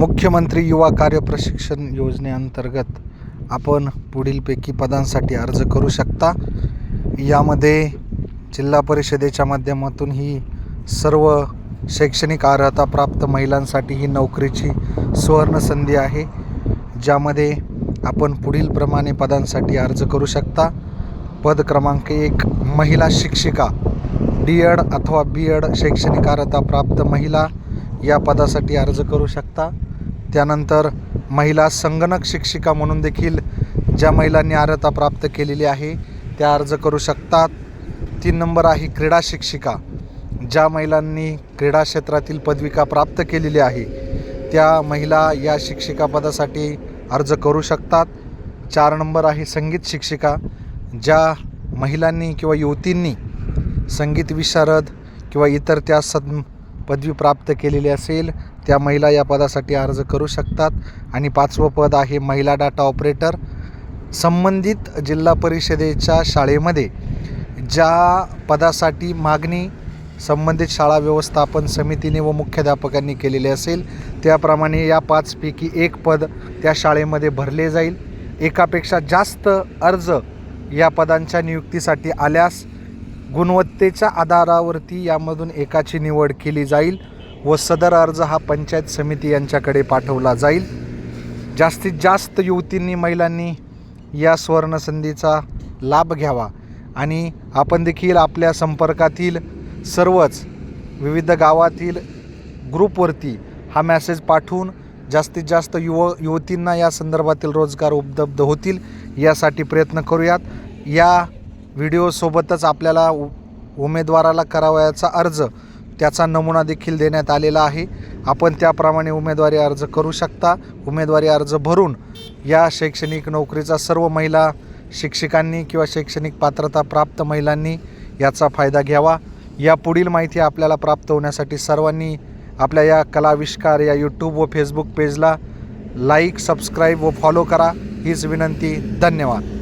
मुख्यमंत्री युवा कार्य प्रशिक्षण योजनेअंतर्गत आपण पुढीलपैकी पदांसाठी अर्ज करू शकता. यामध्ये जिल्हा परिषदेच्या माध्यमातून ही सर्व शैक्षणिक अर्हता प्राप्त महिलांसाठी ही नोकरीची सुवर्णसंधी आहे. ज्यामध्ये आपण पुढीलप्रमाणे पदांसाठी अर्ज करू शकता. पद क्रमांक एक महिला शिक्षिका. डी एड अथवा बी एड शैक्षणिक अर्हता प्राप्त महिला या पदासाठी अर्ज करू शकता. त्यानंतर महिला संगणक शिक्षिका म्हणून देखील ज्या महिलांनी अर्हता प्राप्त केलेली आहे त्या अर्ज करू शकतात. तीन नंबर आहे क्रीडा शिक्षिका. ज्या महिलांनी क्रीडा क्षेत्रातील पदविका प्राप्त केलेली आहे त्या महिला या शिक्षिका पदासाठी अर्ज करू शकतात. चार नंबर आहे संगीत शिक्षिका. ज्या महिलांनी किंवा युवतींनी संगीत विशारद किंवा इतर त्या सद पदवी प्राप्त केलेली असेल त्या महिला या पदासाठी अर्ज करू शकतात. आणि पाचवं पद आहे महिला डाटा ऑपरेटर संबंधित जिल्हा परिषदेच्या शाळेमध्ये ज्या पदासाठी मागणी संबंधित शाळा व्यवस्थापन समितीने व मुख्याध्यापकांनी केलेले असेल त्याप्रमाणे या पाचपैकी एक पद त्या शाळेमध्ये भरले जाईल. एकापेक्षा जास्त अर्ज या पदांच्या नियुक्तीसाठी आल्यास गुणवत्तेच्या आधारावरती यामधून एकाची निवड केली जाईल व सदर अर्ज हा पंचायत समिती यांच्याकडे पाठवला जाईल. जास्तीत जास्त युवतींनी महिलांनी या सुवर्णसंधीचा लाभ घ्यावा आणि आपण देखील आपल्या संपर्कातील सर्वच विविध गावातील ग्रुपवरती हा मॅसेज पाठवून जास्तीत जास्त युव युवतींना या संदर्भातील रोजगार उपलब्ध होतील यासाठी प्रयत्न करूयात. या व्हिडिओसोबतच आपल्याला उ उमेदवाराला करावयाचा अर्ज त्याचा नमुना देखील देण्यात आलेला आहे. आपण त्याप्रमाणे उमेदवारी अर्ज करू शकता. उमेदवारी अर्ज भरून या शैक्षणिक नोकरीचा सर्व महिला शिक्षिकांनी किंवा शैक्षणिक पात्रता प्राप्त महिलांनी याचा फायदा घ्यावा. या पुढील माहिती आपल्याला प्राप्त होण्यासाठी सर्वांनी आपल्या या कलाविष्कार या यूट्यूब व फेसबुक पेजला लाईक सबस्क्राईब व फॉलो करा. हीच विनंती. धन्यवाद.